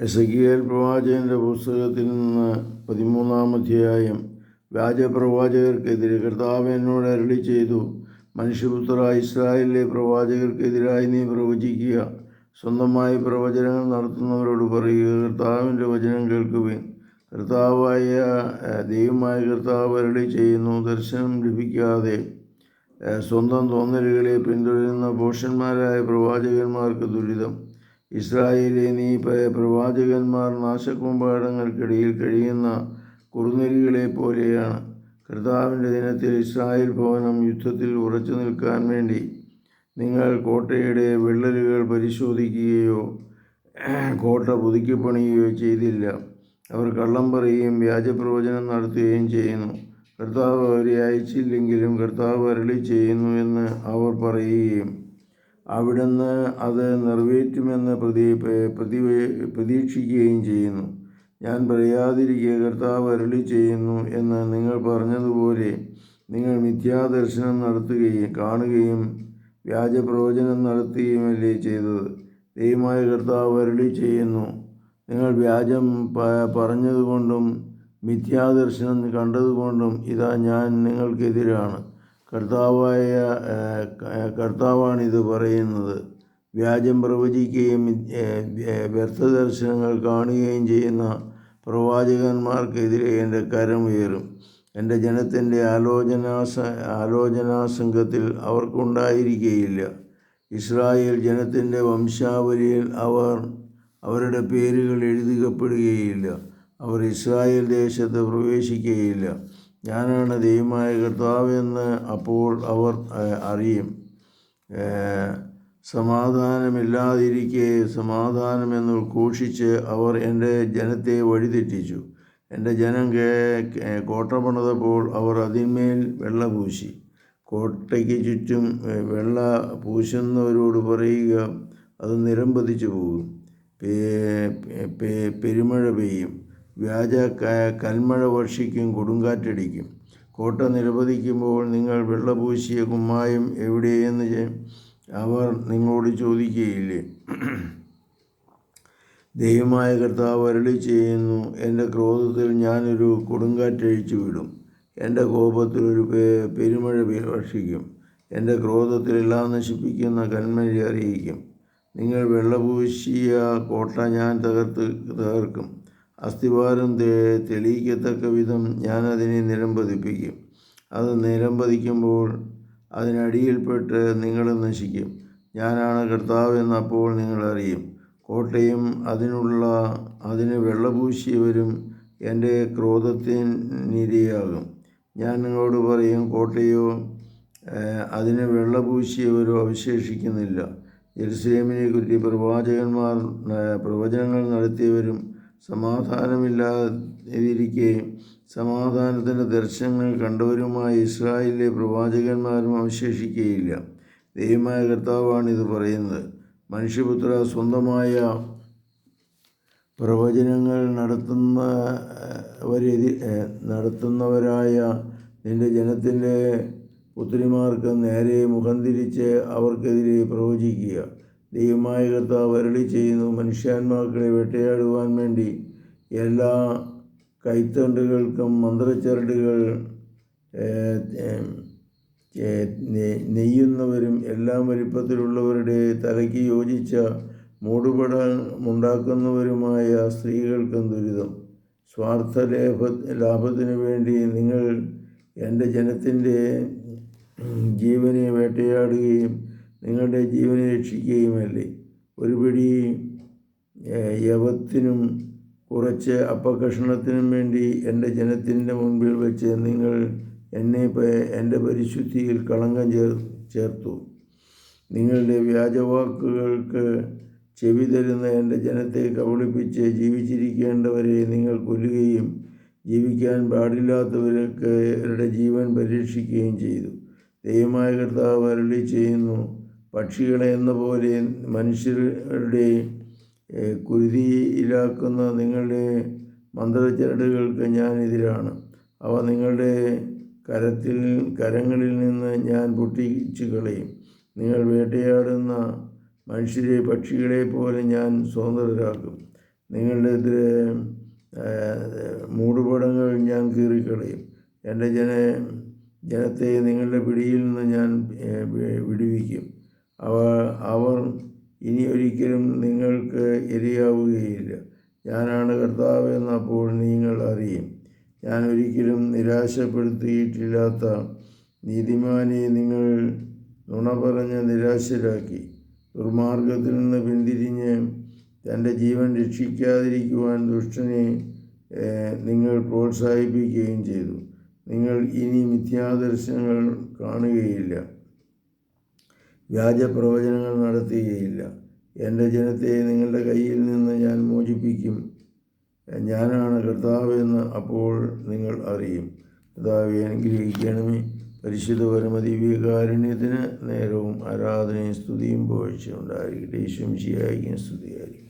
എസക്കിയേൽ പ്രവാചകന്റെ പുസ്തകത്തിൽ നിന്ന് പതിമൂന്നാം അധ്യായം. വ്യാജപ്രവാചകർക്കെതിരെ കർത്താവ് എന്നോട് അരളി ചെയ്തു മനുഷ്യപുത്ര ഇസ്രായേലിലെ പ്രവാചകർക്കെതിരായി നീ പ്രവചിക്കുക. സ്വന്തമായി പ്രവചനങ്ങൾ നടത്തുന്നവരോട് പറയുക. കർത്താവിന്റെ വചനം കേൾക്കുവിൻ. കർത്താവായ ദൈവമായ കർത്താവ് അരളി ചെയ്യുന്നു ദർശനം ലഭിക്കാതെ സ്വന്തം തോന്നലുകളെ പിന്തുടരുന്ന പോഷന്മാരായ പ്രവാചകന്മാർക്ക് ദുരിതം. ഇസ്രായേലിലെ നീ പ്രവാചകന്മാർ നാശകൂമ്പാടങ്ങൾക്കിടയിൽ കഴിയുന്ന കുറുനരികളെ പോലെയാണ് കർത്താവിന്റെ ദിനത്തിൽ ഇസ്രായേൽ ഭവനം യുദ്ധത്തിൽ ഉറച്ചു നിൽക്കാൻ വേണ്ടി നിങ്ങൾ കോട്ടയുടെ വിള്ളലുകൾ പരിശോധിക്കുകയോ കോട്ട പുതുക്കിപ്പണിയുകയോ ചെയ്തില്ല. അവർ കള്ളം പറയുകയും വ്യാജപ്രവചനം നടത്തുകയും ചെയ്യുന്നു. കർത്താവ് അവരെ അയച്ചില്ലെങ്കിലും കർത്താവ് അരളി ചെയ്യുന്നു എന്ന് അവർ പറയുകയും അവിടുന്ന് അത് നിറവേറ്റുമെന്ന് പ്രതി പ്രതി പ്രതീക്ഷിക്കുകയും ചെയ്യുന്നു. ഞാൻ പറയാതിരിക്കുക കർത്താവ് അരളി ചെയ്യുന്നു എന്ന് നിങ്ങൾ പറഞ്ഞതുപോലെ നിങ്ങൾ മിഥ്യാദർശനം നടത്തുകയും കാണുകയും വ്യാജപ്രവചനം നടത്തുകയുമല്ലേ ചെയ്തത്. ദൈവമായ കർത്താവ് അരളി ചെയ്യുന്നു. നിങ്ങൾ വ്യാജം പറഞ്ഞതുകൊണ്ടും മിഥ്യാദർശനം കണ്ടതുകൊണ്ടും ഇതാ ഞാൻ നിങ്ങൾക്കെതിരാണ്. കർത്താവായ കർത്താവാണ് ഇത് പറയുന്നത്. വ്യാജം പ്രവചിക്കുകയും വ്യർത്ഥ ദർശനങ്ങൾ കാണുകയും ചെയ്യുന്ന പ്രവാചകന്മാർക്കെതിരെ എന്റെ കരമുയരും എന്റെ ജനത്തിന്റെ ആലോചനാസ ആലോചനാസംഘത്തിൽ അവർക്കുണ്ടായിരിക്കുകയില്ല ഇസ്രായേൽ ജനത്തിന്റെ വംശാവലിയിൽ അവർ അവരുടെ പേരുകൾ എഴുതിക്കപ്പെടുകയില്ല അവർ ഇസ്രായേൽ ദേശത്ത് പ്രവേശിക്കുകയില്ല ഞാനാണ് ദൈവമായ കർത്താവെന്ന് അപ്പോൾ അവർ അറിയും. സമാധാനമില്ലാതിരിക്കെ സമാധാനമെന്ന് ഘോഷിച്ച് അവർ എന്റെ ജനത്തെ വഴിതെറ്റിച്ചു. എന്റെ ജനം കേ കോട്ട പണിതപ്പോൾ അവർ അതിന്മേൽ വെള്ള പൂശി. കോട്ടയ്ക്ക് ചുറ്റും വെള്ള പൂശുന്നവരോട് പറയുക അത് നിരംപതിച്ചു പോകും. പെരുമഴ പെയ്യും. വ്യാജ കൽമഴ വർഷിക്കും കൊടുങ്കാറ്റടിക്കും. കോട്ട നിരവധിക്കുമ്പോൾ നിങ്ങൾ വെള്ളപൂശിയ കുമ്മായം എവിടെയെന്ന് അവർ നിങ്ങളോട് ചോദിക്കുകയില്ലേ? ദൈവമായ കർത്താവ് അരളി ചെയ്യുന്നു എന്റെ ക്രോധത്തിൽ ഞാനൊരു കൊടുങ്കാറ്റഴിച്ചു വിടും. എന്റെ കോപത്തിൽ ഒരു പെരുമഴ വർഷിക്കും. എന്റെ ക്രോധത്തിൽ എല്ലാം നശിപ്പിക്കുന്ന കന്മഴ അറിയിക്കും. നിങ്ങൾ വെള്ളപൂശിയ കോട്ട ഞാൻ തകർത്ത് തകർക്കും. അസ്ഥിവാരം തെളിയിക്കത്തക്ക വിധം ഞാൻ അതിനെ നിലംപതിപ്പിക്കും അത് നിലംപതിക്കുമ്പോൾ അതിനടിയിൽപ്പെട്ട് നിങ്ങൾ നശിക്കും. ഞാനാണ് കർത്താവ് എന്നപ്പോൾ നിങ്ങൾ അറിയും. കോട്ടയും അതിനുള്ള അതിന് വെള്ളപൂശിയവരും എന്റെ ക്രോധത്തിനിരയാകും. ഞാൻ നിങ്ങളോട് പറയും കോട്ടയോ അതിന് വെള്ളപൂശിയവരോ അവശേഷിക്കുന്നില്ല. ജെറുസലേമിനെ കുറ്റി പ്രവാചകന്മാർ പ്രവചനങ്ങൾ നടത്തിയവരും സമാധാനമില്ലാതിരിക്കെ സമാധാനത്തിന്റെ ദർശനങ്ങൾ കണ്ടവരുമായി ഇസ്രായേലിലെ പ്രവാചകന്മാരും അവശേഷിക്കുകയില്ല. ദൈവമായ കർത്താവാണ് ഇത് പറയുന്നത്. മനുഷ്യപുത്ര സ്വന്തമായ പ്രവചനങ്ങൾ നടത്തുന്നവരെതി ഏഹ്, നടത്തുന്നവരായ നിന്റെ ജനത്തിന്റെ പുത്രിമാർക്ക് നേരെ മുഖം തിരിച്ച് അവർക്കെതിരെ പ്രവചിക്കുക. ദൈവമായ കർത്താവ് അരളി ചെയ്യുന്നു. മനുഷ്യാന്മാക്കളെ വേട്ടയാടുവാൻ വേണ്ടി എല്ലാ കൈത്തണ്ടുകൾക്കും മന്ത്രച്ചരടുകൾ നെയ്യുന്നവരും എല്ലാം വലിപ്പത്തിലുള്ളവരുടെ തലയ്ക്ക് യോജിച്ച മൂടുപടമുണ്ടാക്കുന്നവരുമായ സ്ത്രീകൾക്കും ദുരിതം. സ്വാർത്ഥ ലേഭ ലാഭത്തിനു വേണ്ടി നിങ്ങൾ എന്റെ ജനത്തിന്റെ ജീവനെ വേട്ടയാടുകയും നിങ്ങളുടെ ജീവനെ രക്ഷിക്കുകയുമല്ലേ? ഒരു പിടി യവത്തിനും കുറച്ച് അപ്പകഷണത്തിനും വേണ്ടി എന്റെ ജനത്തിന്റെ മുൻപിൽ വെച്ച് നിങ്ങൾ എന്നെ എന്റെ പരിശുദ്ധിയിൽ കളങ്കം ചേർ ചേർത്തു. നിങ്ങളുടെ വ്യാജവാക്കുകൾക്ക് ചെവി തരുന്ന എന്റെ ജനത്തെ കബളിപ്പിച്ച് ജീവിച്ചിരിക്കേണ്ടവരെ നിങ്ങൾ കൊല്ലുകയും ജീവിക്കാൻ പാടില്ലാത്തവർക്ക് അവരുടെ ജീവൻ പരീക്ഷിക്കുകയും ചെയ്തു. ദൈവമായ കർത്താവ് അരളി ചെയ്യുന്നു പക്ഷികളെ എന്ന പോലെ മനുഷ്യരുടെ കുരുതിയിലാക്കുന്ന നിങ്ങളുടെ മന്ത്രചരടുകൾക്ക് ഞാൻ എതിരാണ്. അവ നിങ്ങളുടെ കരത്തിൽ കരങ്ങളിൽ നിന്ന് ഞാൻ പൊട്ടിച്ചു കളയും. നിങ്ങൾ വേട്ടയാടുന്ന മനുഷ്യരെ പക്ഷികളെ പോലെ ഞാൻ സ്വതന്ത്രരാക്കും. നിങ്ങളുടെ മൂടുപടങ്ങൾ ഞാൻ കീറിക്കളയും. എന്റെ ജന ജനത്തെ നിങ്ങളുടെ പിടിയിൽ നിന്ന് ഞാൻ വിടുവിക്കും. അവ അവർ ഇനി ഒരിക്കലും നിങ്ങൾക്ക് ഇരയാവുകയില്ല. ഞാനാണ് കർത്താവ് എന്നപ്പോൾ നിങ്ങൾ അറിയും. ഞാൻ ഒരിക്കലും നിരാശപ്പെടുത്തിയിട്ടില്ലാത്ത നീതിമാനെ നിങ്ങൾ നുണ പറഞ്ഞ് നിരാശരാക്കി. ദുർമാർഗത്തിൽ നിന്ന് പിന്തിരിഞ്ഞ് തന്റെ ജീവൻ രക്ഷിക്കാതിരിക്കുവാൻ ദുഷ്ടനെ നിങ്ങൾ പ്രോത്സാഹിപ്പിക്കുകയും ചെയ്തു. നിങ്ങൾ ഇനി മിഥ്യാദർശനങ്ങൾ കാണുകയില്ല. വ്യാജ പ്രവചനങ്ങൾ നടത്തുകയില്ല. എന്റെ ജനത്തെ നിങ്ങളുടെ കയ്യിൽ നിന്ന് ഞാൻ മോചിപ്പിക്കും. ഞാനാണ് കർത്താവ് എന്ന് അപ്പോൾ നിങ്ങൾ അറിയും. കർത്താവെ അനുഗ്രഹിക്കണമേ. പരിശുദ്ധ പരമദിവ്യകാരുണ്യത്തിന് നേരവും ആരാധനയും സ്തുതിയും പോഴ്ച ഉണ്ടായിരിക്കട്ടെ. ഈശ്വം ശിയായിരിക്കും സ്തുതിയായിരിക്കും.